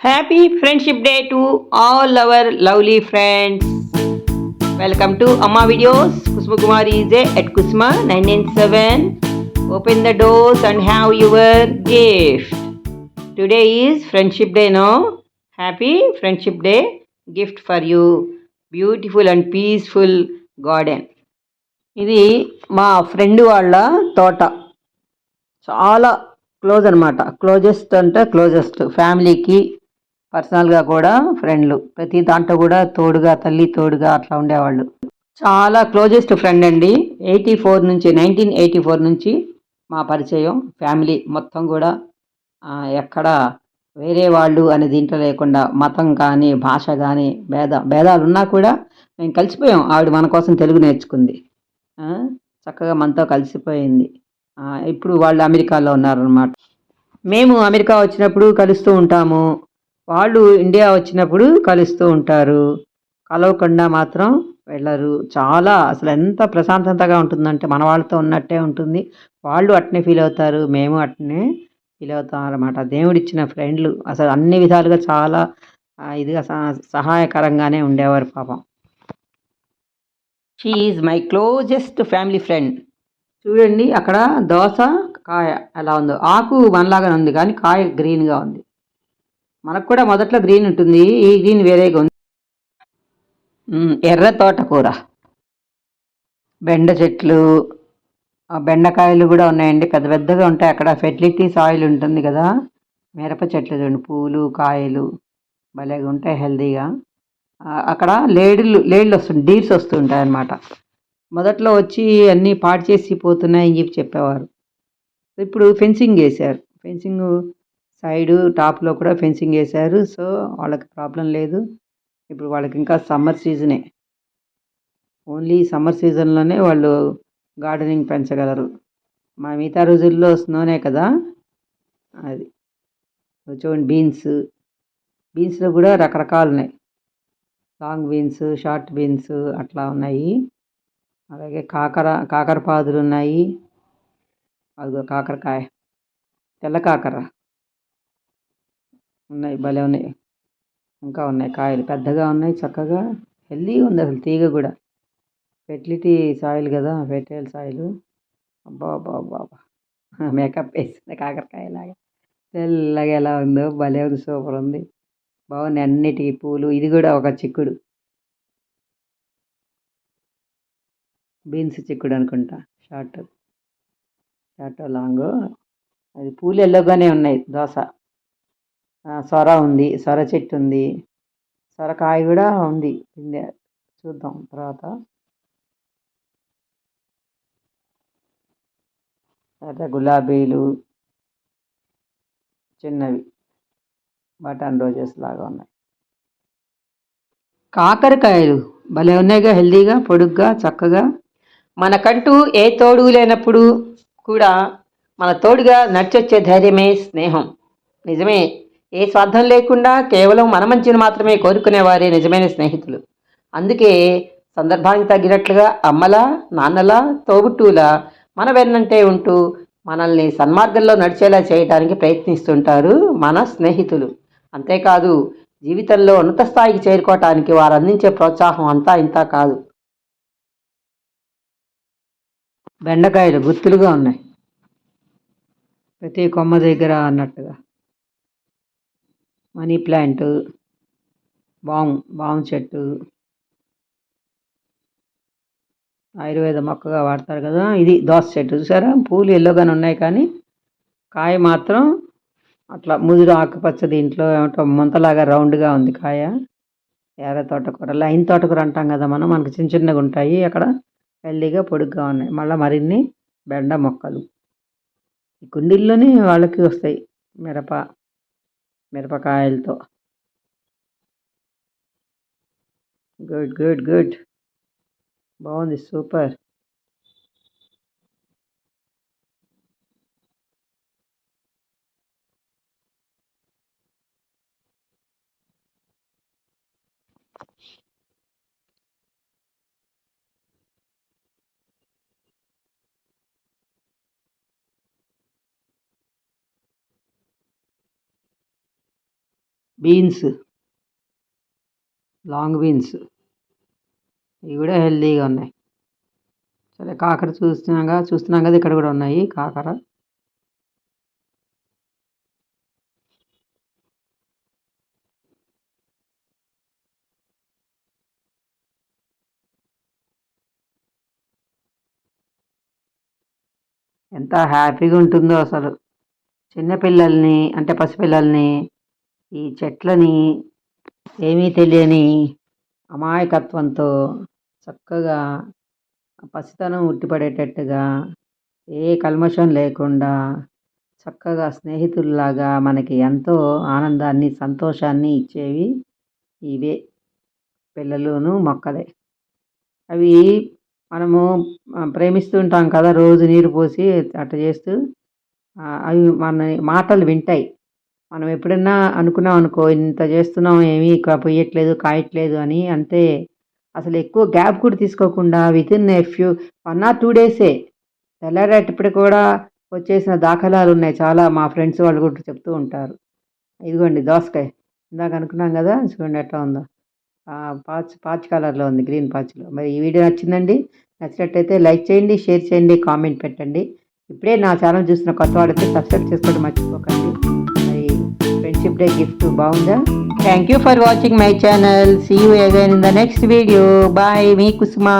Happy friendship day to all our lovely friends welcome to Amma videos Kusuma Kumar is at Kusuma nine eight seven open the doors and have your gift today is friendship day no happy friendship day gift for you beautiful and peaceful garden ఇది మా friend వాళ్ళ తోట. చాలా close అనమాట closest అంటే closest ఫ్యామిలీకి పర్సనల్గా కూడా ఫ్రెండ్లు. ప్రతి దాంట్లో కూడా తోడుగా తల్లి తోడుగా అట్లా ఉండేవాళ్ళు. చాలా క్లోజెస్ట్ ఫ్రెండ్ అండి. ఎయిటీ ఫోర్ నుంచి నైన్టీన్ ఎయిటీ ఫోర్ నుంచి మా పరిచయం. ఫ్యామిలీ మొత్తం కూడా ఎక్కడ వేరే వాళ్ళు అనే దీంట్లో లేకుండా మతం కానీ భాష కానీ భేద భేదాలు ఉన్నా కూడా మేము కలిసిపోయాం. ఆవిడ మన కోసం తెలుగు నేర్చుకుంది. చక్కగా మనతో కలిసిపోయింది. ఇప్పుడు వాళ్ళు అమెరికాలో ఉన్నారనమాట మేము అమెరికా వచ్చినప్పుడు కలుస్తూ ఉంటాము. వాళ్ళు ఇండియా వచ్చినప్పుడు కలుస్తూ ఉంటారు. కలవకుండా మాత్రం వెళ్ళరు. చాలా అసలు ఎంత ప్రశాంతతగా ఉంటుందంటే మన వాళ్ళతో ఉన్నట్టే ఉంటుంది. వాళ్ళు అట్నే ఫీల్ అవుతారు. మేము అట్నే ఫీల్ అవుతాం అనమాట దేవుడిచ్చిన ఫ్రెండ్లు అసలు అన్ని విధాలుగా చాలా ఇదిగా సహ- సహాయకరంగానే ఉండేవారు పాపం. She is my closest family friend చూడండి అక్కడ దోస కాయ ఎలా ఉందో. ఆకు మనలాగానే ఉంది కానీ కాయ గ్రీన్గా ఉంది. మనకు కూడా మొదట్లో గ్రీన్ ఉంటుంది. ఈ గ్రీన్ వేరేగా ఉంది. ఎర్ర తోటకూర. బెండ చెట్లు. బెండకాయలు కూడా ఉన్నాయండి. పెద్ద పెద్దగా ఉంటాయి. అక్కడ ఫెర్టిలిటీ సాయిల్ ఉంటుంది కదా. మిరప చెట్లు చూడండి. పూలు కాయలు భలేగా ఉంటాయి హెల్దీగా. అక్కడ లేడులు లేడులు వస్తుంది డీర్స్ వస్తుంటాయి అన్నమాట. మొదట్లో వచ్చి అన్నీ పాడు చేసి పోతున్నాయి అని చెప్పి చెప్పేవారు. ఇప్పుడు ఫెన్సింగ్ వేశారు. ఫెన్సింగ్ సైడు టాప్లో కూడా ఫెన్సింగ్ వేశారు. సో వాళ్ళకి ప్రాబ్లం లేదు. ఇప్పుడు వాళ్ళకి ఇంకా సమ్మర్ సీజనే. ఓన్లీ సమ్మర్ సీజన్లోనే వాళ్ళు గార్డెనింగ్ పెంచగలరు. మా మిగతా రోజుల్లో స్నోనే కదా. అది. చూడండి బీన్స్. బీన్స్లో కూడా రకరకాలు ఉన్నాయి లాంగ్ బీన్స్ షార్ట్ బీన్స్ అట్లా ఉన్నాయి. అలాగే కాకర కాకరపాదులు ఉన్నాయి అదిగో కాకరకాయ. తెల్ల కాకర. ఉన్నాయి భలే ఉన్నాయి. ఇంకా ఉన్నాయి. కాయలు పెద్దగా ఉన్నాయి చక్కగా. హెల్దీగా ఉంది అసలు తీగ కూడా. ఫెర్టిలిటీ సాయిల్ కదా ఫెర్టైల్ సాయిల్. అబ్బా బాబా మేకప్ వేసింది కాకరకాయ లాగా. తెల్లగా ఎలా ఉందో భలే ఉంది సూపర్ ఉంది. బాగున్నాయి అన్నిటికీ పూలు. ఇది కూడా ఒక చిక్కుడు. బీన్స్ చిక్కుడు అనుకుంటా షార్ట్. Short long. అది పూలు ఎల్లోగానే ఉన్నాయి దోశ సొర ఉంది సొర చెట్టు ఉంది. సొరకాయ కూడా ఉంది చూద్దాం తర్వాత. తర్వాత గులాబీలు చిన్నవి బటన్ రోజెస్ లాగా ఉన్నాయి. కాకరకాయలు భలే ఉన్నాయిగా హెల్దీగా పొడుగ్గా చక్కగా. మనకంటూ ఏ తోడు లేనప్పుడు కూడా మన తోడుగా నడిచొచ్చే ధైర్యమే స్నేహం. నిజమే. ఏ స్వార్థం లేకుండా కేవలం మన మంచిని మాత్రమే కోరుకునేవారే నిజమైన స్నేహితులు. అందుకే సందర్భానికి తగినట్లుగా అమ్మల నాన్నల తోబుట్టువుల మన వెన్నంటే ఉంటూ మనల్ని సన్మార్గంలో నడిచేలా చేయడానికి ప్రయత్నిస్తుంటారు మన స్నేహితులు. అంతేకాదు జీవితంలో ఉన్నత స్థాయికి చేరుకోవటానికి వారు అందించే ప్రోత్సాహం అంతా ఇంత కాదు. బెండకాయలు గుత్తులుగా ఉన్నాయి. ప్రతి కొమ్మ దగ్గర అన్నట్టుగా. మనీ ప్లాంట్ బాం బామ్ చెట్టు ఆయుర్వేద మొక్కగా వాడతారు కదా ఇది దోస చెట్టు చూసారా? పూలు ఎల్లోగానే ఉన్నాయి కానీ కాయ మాత్రం అట్లా ముదురు ఆకుపచ్చ దీంట్లో ఏమంటో ముంతలాగా రౌండ్గా ఉంది కాయ. ఎర్ర తోటకూర లైన్ తోటకూర అంటాం కదా మనం మనకి చిన్న చిన్నగా ఉంటాయి. అక్కడ హెల్దీగా పొడుగ్గా ఉన్నాయి. మళ్ళీ మరిన్ని బెండ మొక్కలు. ఈ కుండీల్లోనే వాళ్ళకి వస్తాయి మిరప మిరపకాయలతో. Good good good. బాగుంది సూపర్. బీన్స్. Long beans. ఇవి కూడా హెల్తీగా ఉన్నాయి. సరే కాకర చూస్తున్నాగా చూస్తున్నాం కదా ఇక్కడ కూడా ఉన్నాయి కాకర. ఎంత హ్యాపీగా ఉంటుందో అసలు. చిన్నపిల్లల్ని అంటే పసిపిల్లల్ని ఈ చెట్లని ఏమీ తెలియని అమాయకత్వంతో చక్కగా పసితనం ఉట్టిపడేటట్టుగా ఏ కల్మషం లేకుండా చక్కగా స్నేహితుల్లాగా మనకి ఎంతో ఆనందాన్ని సంతోషాన్ని ఇచ్చేవి ఇవే. పిల్లలును మొక్కలే. అవి మనము ప్రేమిస్తూ ఉంటాం కదా రోజు నీరు పోసి అట్ట చేస్తూ అవి మన మాటలు వింటాయి. మనం ఎప్పుడన్నా అనుకున్నాం అనుకో ఇంత చేస్తున్నాం ఏమీ పొయ్యట్లేదు కాయట్లేదు అని అంతే అసలు ఎక్కువ గ్యాప్ కూడా తీసుకోకుండా with in a few one or two డేసే తెల్లారేటప్పుడు కూడా వచ్చేసిన దాఖలాలు ఉన్నాయి చాలా. మా ఫ్రెండ్స్ వాళ్ళు కూడా చెప్తూ ఉంటారు. ఇదిగోండి దోసకాయ. ఇందాక అనుకున్నాం కదా చూడండి ఎట్లా ఉందో. పాచ్ పాచ్ కలర్లో ఉంది గ్రీన్ పాచ్లో. మరి ఈ వీడియో నచ్చిందండి నచ్చినట్టయితే లైక్ చేయండి షేర్ చేయండి కామెంట్ పెట్టండి. ఇప్పుడే నా ఛానల్ చూసిన కొత్త వాడైతే సబ్స్క్రైబ్ చేసుకోవడం మర్చిపోకండి. ఫ్రెండ్షిప్ డే గిఫ్ట్ బాగుందా thank you for watching my channel see you again in the next video bye me Kusuma